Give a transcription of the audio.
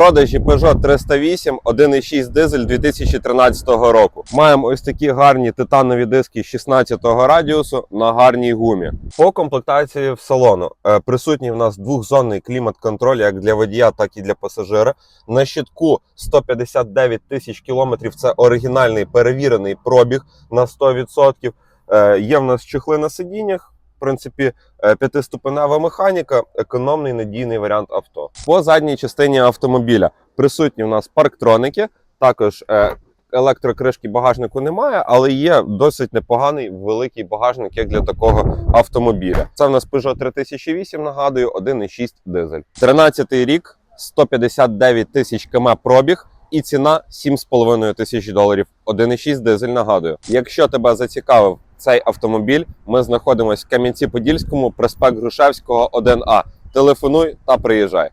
Продажі Peugeot 308 1.6 дизель 2013 року. Маємо ось такі гарні титанові диски 16 радіусу на гарній гумі. По комплектації в салону е, присутній в нас двохзонний клімат-контроль як для водія, так і для пасажира. На щитку 159 тисяч кілометрів. Це оригінальний перевірений пробіг на 100%. Е, Є в нас чехли на сидіннях. Принципі, е, п'ятиступенева механіка, економний надійний варіант авто. По задній частині автомобіля присутні у нас парктроники, також е, електрокришки багажнику немає, але є досить непоганий великий багажник як для такого автомобіля. Це в нас Peugeot 3008, нагадую, 1,6 дизель. 13 рік, 159 тисяч км пробіг. І ціна 7,5 тисяч доларів. 1,6 дизель нагадую. Якщо тебе зацікавив цей автомобіль, ми знаходимося в Кам'янці-Подільському, проспект Грушевського, 1А. Телефонуй та приїжджай.